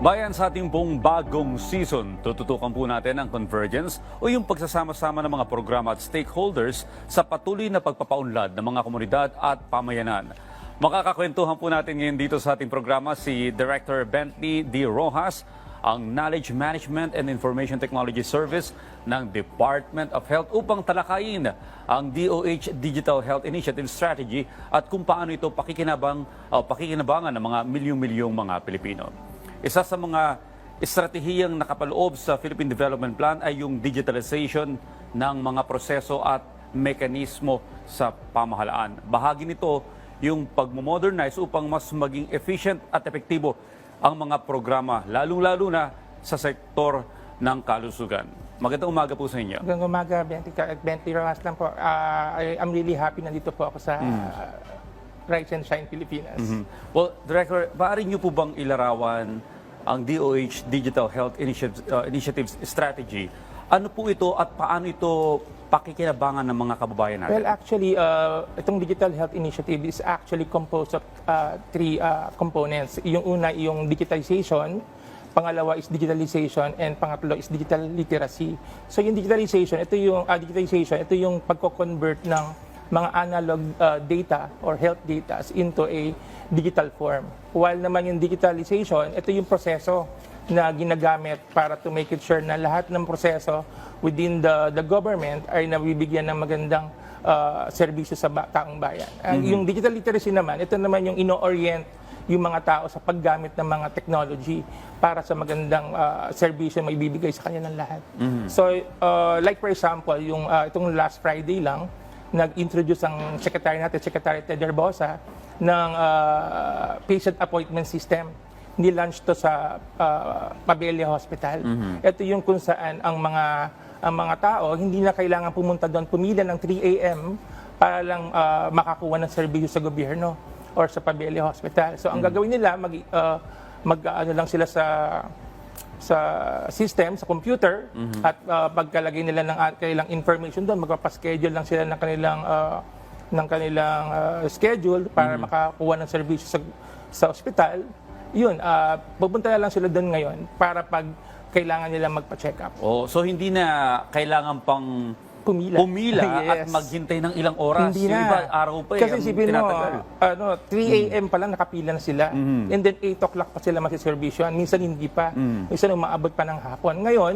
Bayan sa ating pong bagong season, tututukan po natin ang convergence o yung pagsasama-sama ng mga programa at stakeholders sa patuloy na pagpapaunlad ng mga komunidad at pamayanan. Makakakwentuhan po natin ngayon dito sa ating programa si Director Bentley D. Rojas, ang Knowledge Management and Information Technology Service ng Department of Health upang talakayin ang DOH Digital Health Initiative Strategy at kung paano ito pakikinabang, o pakikinabangan ng mga milyong-milyong mga Pilipino. Isa sa mga estratehiyang nakapaloob sa Philippine Development Plan ay yung digitalization ng mga proseso at mekanismo sa pamahalaan. Bahagi nito yung pagmodernize upang mas maging efficient at epektibo ang mga programa, lalong-lalo na sa sektor ng kalusugan. Magandang umaga po sa inyo. Magandang umaga, Bentley, at Bentley Rojas lang po. I- I'm really happy nandito po ako sa ah, Rise and Shine Pilipinas. Mhm. Well, Director, maaari niyo po bang ilarawan ang DOH Digital Health Initiative, uh, Initiatives Strategy? Ano po ito at paano ito pakikinabangan ng mga kababayan natin? Well, actually, uh, itong Digital Health Initiative is actually composed of uh, three uh, components. Yung una, yung digitization, pangalawa is digitalization, and pangatlo is digital literacy. So yung digitalization, ito yung uh, digitization, ito yung pagko-convert ng mga analog uh, data or health data into a digital form. While naman yung digitalization, ito yung proseso na ginagamit para to make it sure na lahat ng proseso within the the government ay nabibigyan ng magandang uh, serbisyo sa ba- taong bayan. Ang Yung digital literacy naman, ito naman yung ino-orient yung mga tao sa paggamit ng mga technology para sa magandang uh, serbisyo may bibigay sa kanya ng lahat. So, uh, like for example, yung uh, itong last Friday lang, nag-introduce ang secretary natin, Secretary Ted Herbosa, ng uh, patient appointment system. Nilaunch to sa uh, Pabelia Hospital. Ito yung kung saan ang mga ang mga tao hindi na kailangan pumunta doon pumila ng 3 a.m. para lang uh, makakuha ng serbisyo sa gobyerno or sa Pabelia Hospital. So ang gagawin nila mag uh, mag ano lang sila sa sa system, sa computer, at uh, pagkalagay nila ng uh, kanilang information doon, magpapaschedule lang sila ng kanilang uh, ng kanilang uh, schedule para makakuha ng serbisyo sa, sa ospital. Yun, uh, pupunta na lang sila doon ngayon para pag kailangan nila magpa-check up. Oh, so hindi na kailangan pang Pumila. pumila at Yes. maghintay ng ilang oras. Hindi Yung na. iba, araw pa eh. Kasi ang sipin mo, ano, 3 a.m. pa lang nakapila na sila. And then 8 o'clock pa sila masiservisyoan. Minsan hindi pa. Minsan umaabot pa ng hapon. Ngayon,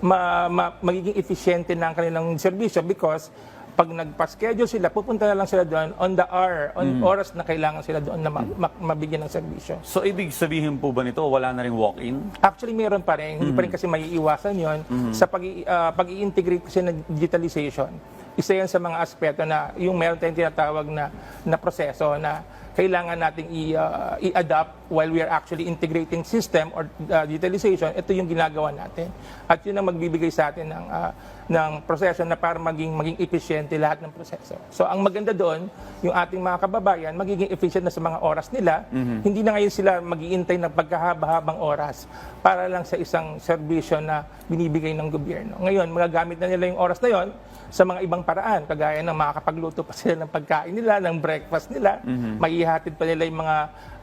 ma, ma- magiging efficiente na ang kanilang serbisyo because pag nagpa-schedule sila, pupunta na lang sila doon on the hour, on oras na kailangan sila doon na ma- ma- mabigyan ng serbisyo. So, ibig sabihin po ba nito, wala na rin walk-in? Actually, meron pa rin. Hindi pa rin kasi maiiwasan yon Sa pag, uh, pag-i-integrate kasi ng digitalization, isa yan sa mga aspeto na yung meron tayong tinatawag na, na proseso na kailangan nating i, uh, i-adapt while we are actually integrating system or uh, digitalization. Ito yung ginagawa natin. At yun ang magbibigay sa atin ng, uh, ng proseso na para maging, maging efficiente lahat ng proseso. So ang maganda doon, yung ating mga kababayan, magiging efficient na sa mga oras nila. Hindi na ngayon sila mag-iintay ng pagkahaba-habang oras para lang sa isang serbisyo na binibigay ng gobyerno. Ngayon, magagamit na nila yung oras na yon sa mga ibang paraan, kagaya ng makakapagluto pa sila ng pagkain nila, ng breakfast nila, maihatid pa nila yung mga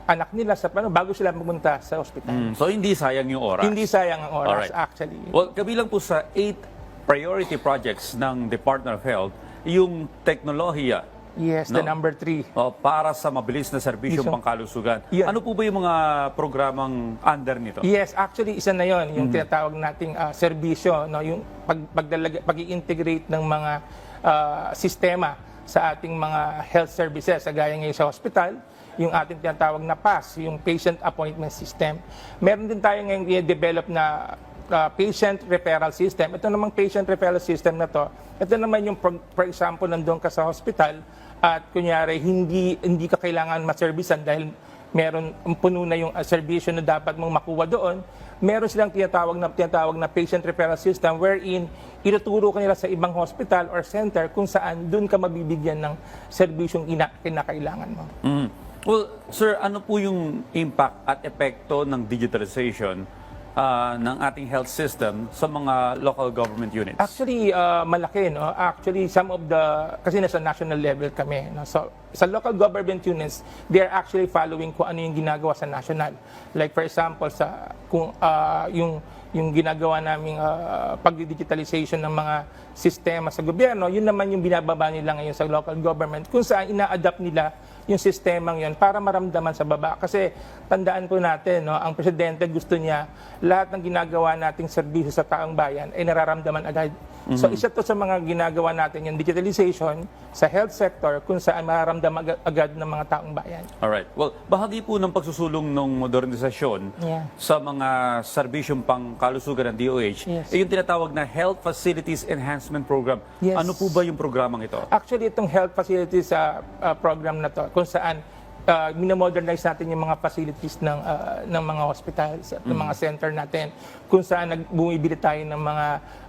anak nila sa paano bago sila pumunta sa ospital. Mm, So, hindi sayang yung oras? Hindi sayang ang oras Alright. actually. Well, kabilang po sa eight priority projects ng Department of Health, yung teknolohiya Yes, the No. number three. o, para sa mabilis na serbisyong Isang- pangkalusugan. Yan. Ano po ba yung mga programang under nito? Yes, actually isa na 'yon, yung tinatawag nating ah, serbisyo, no, yung pag pagdalaga, pag-i-integrate ng mga ah, sistema sa ating mga health services, gaya ngayon sa hospital, yung ating tinatawag na PAS, yung Patient Appointment System. Meron din tayo ngayong i-develop na ah, patient referral system. Ito namang patient referral system na to, ito naman yung, for, example, nandun ka sa hospital at kunyari, hindi, hindi ka kailangan maservisan dahil meron puno na yung uh, serbisyo na dapat mong makuha doon, meron silang tinatawag na tinatawag na patient referral system wherein ituturo ka nila sa ibang hospital or center kung saan doon ka mabibigyan ng serbisyong ina, kinakailangan mo. Mhm. Well, sir, ano po yung impact at epekto ng digitalization ah, ng ating health system sa mga local government units? Actually, uh, malaki, no? Actually, some of the, kasi nasa national level kami, no? So, sa local government units, they are actually following kung ano yung ginagawa sa national. Like for example, sa kung ah, yung yung ginagawa naming uh, pag-digitalization ng mga sistema sa gobyerno, yun naman yung binababa nila ngayon sa local government kung saan ina-adapt nila yung sistemang yun para maramdaman sa baba. Kasi tandaan po natin, no, ang presidente gusto niya lahat ng ginagawa nating serbisyo sa taong bayan ay nararamdaman agad. So isa to sa mga ginagawa natin yung digitalization sa health sector kung saan mararamdaman agad, agad ng mga taong bayan. Alright. Well, bahagi po ng pagsusulong ng modernisasyon Yeah. sa mga serbisyong pangkalusugan ng DOH, Yes. ay yung tinatawag na Health Facilities Enhancement Program. Yes. Ano po ba yung programang ito? Actually, itong health facilities uh, uh, program na to, kung saan uh, minamodernize natin yung mga facilities ng uh, ng mga hospitals at ng mga center natin kung saan nag bumibili tayo ng mga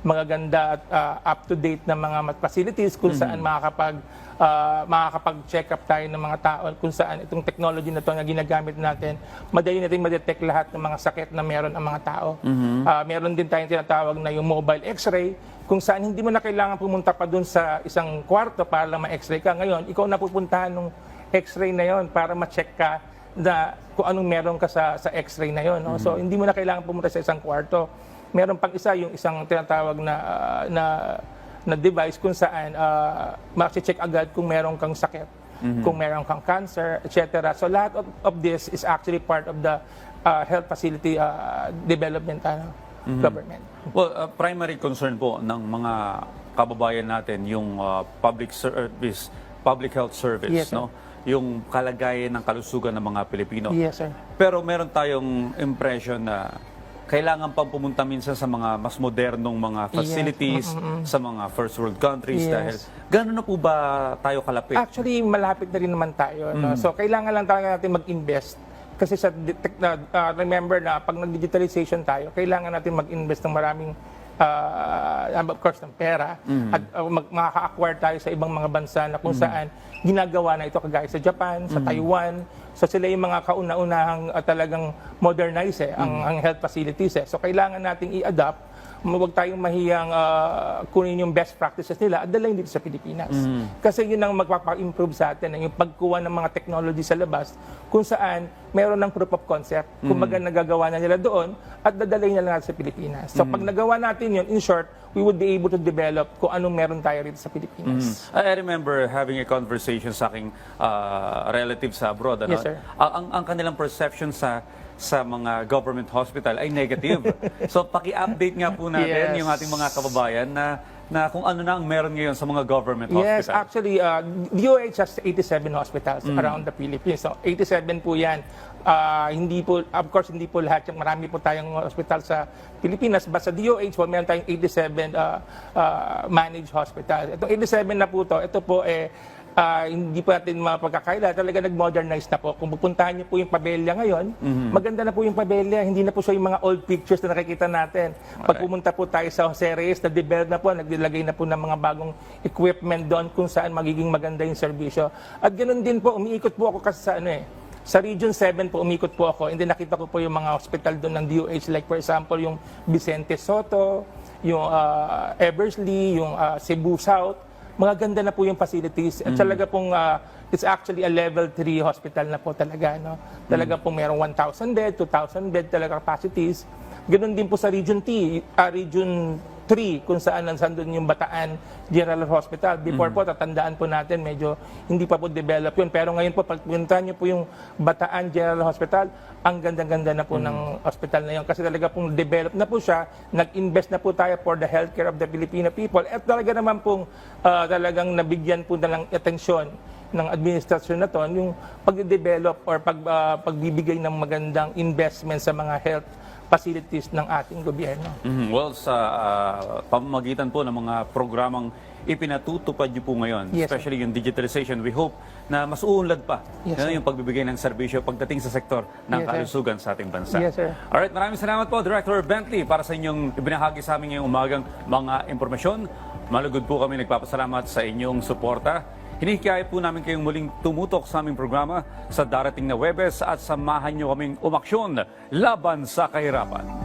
magaganda at uh, up-to-date na mga facilities kung saan makakapag uh, makakapag-check up tayo ng mga tao kung saan itong technology na to na ginagamit natin madali natin ma-detect lahat ng mga sakit na meron ang mga tao. Uh, meron din tayong tinatawag na yung mobile x-ray kung saan hindi mo na kailangan pumunta pa dun sa isang kwarto para lang ma-x-ray ka. Ngayon, ikaw na pupuntahan ng x-ray na yon para ma-check ka na kung anong meron ka sa, sa x-ray na yon. No? So, hindi mo na kailangan pumunta sa isang kwarto. Meron pang isa, yung isang tinatawag na, ah, na, na device kung saan uh, ma-check agad kung meron kang sakit, kung meron kang cancer, etc. So, lahat of, of this is actually part of the ah, health facility ah, development ano, government. Well, uh, primary concern po ng mga kababayan natin yung uh, public service, public health service, Yes, sir. Yung kalagayan ng kalusugan ng mga Pilipino. Yes, sir. Pero meron tayong impression na kailangan pang pumunta minsan sa mga mas modernong mga facilities sa mga first world countries Yes. dahil gano'n na po ba tayo kalapit? Actually, malapit na rin naman tayo. No? So, kailangan lang tayo natin mag-invest. Kasi sa ah, remember na pag nag-digitalization tayo, kailangan natin mag-invest ng maraming ah, of course, ng pera. At uh, mag- makaka-acquire tayo sa ibang mga bansa na kung saan ginagawa na ito kagaya sa Japan, sa Taiwan. So sila yung mga kauna-unahang ah, talagang modernize eh, ang, ang health facilities eh. So kailangan nating i-adapt. Huwag tayong mahiyang ah, kunin yung best practices nila at dalhin dito sa Pilipinas. Kasi yun ang magpapa-improve sa atin, yung pagkuha ng mga technology sa labas kung saan meron ng proof of concept, kumbaga nagagawa na nila doon at dadalhin nila natin sa Pilipinas. So pag nagawa natin yun, in short, we would be able to develop kung anong meron tayo rito sa Pilipinas. I I remember having a conversation sa aking uh, relatives sa abroad. Ano? Yes, sir. Ang, ang, ang kanilang perception sa sa mga government hospital ay negative. so paki-update nga po natin Yes. yung ating mga kababayan na na kung ano na ang meron ngayon sa mga government Yes, hospital. actually, uh, DOH has 87 hospitals around the Philippines. So, 87 po yan. Ah, hindi po, of course, hindi po lahat. Marami po tayong hospital sa Pilipinas. But sa DOH, po, meron tayong 87 uh, uh, managed hospital. Itong 87 na po to, ito po eh, ah, hindi pa natin mapagkakaila. Talaga nag-modernize na po. Kung pupuntahan niyo po yung pabelya ngayon, maganda na po yung pabelya. Hindi na po siya yung mga old pictures na nakikita natin. Pag Alright. pumunta po tayo sa Jose Reyes, na-develop na po, naglilagay na po ng mga bagong equipment doon kung saan magiging maganda yung serbisyo. At ganoon din po, umiikot po ako kasi sa ano eh, sa Region 7 po, umikot po ako, and then nakita ko po yung mga hospital doon ng DOH, like for example, yung Vicente Soto, yung ah, Eversley, yung ah, Cebu South, mga ganda na po yung facilities. At talaga pong, ah, it's actually a level 3 hospital na po talaga. No? Talaga pong merong 1,000 bed, 2,000 bed talaga capacities. Ganon din po sa Region T, ah, Region 3, kung saan nandun yung Bataan General Hospital. Before po, tatandaan po natin, medyo hindi pa po develop yun. Pero ngayon po, pag puntahan niyo po yung Bataan General Hospital, ang ganda-ganda na po ng hospital na yun. Kasi talaga pong develop na po siya, nag-invest na po tayo for the healthcare of the Filipino people. At talaga naman pong ah, talagang nabigyan po na ng atensyon ng administrasyon na to, yung pag-develop or pag, ah, pagbibigay ng magandang investment sa mga health facilities ng ating gobyerno. Mhm. Well, sa ah, pamamagitan po ng mga programang ipinatutupad niyo po ngayon, Yes, sir. especially yung digitalization, we hope na mas uunlad pa Yes, sir. yung pagbibigay ng serbisyo pagdating sa sektor ng Yes, sir. kalusugan sa ating bansa. Yes, sir. Alright, maraming salamat po, Director Bentley, para sa inyong ibinahagi sa amin ngayong umagang mga impormasyon. Malugod po kami nagpapasalamat sa inyong suporta. Hinikayat po namin kayong muling tumutok sa aming programa sa darating na Webes at samahan niyo kaming umaksyon laban sa kahirapan.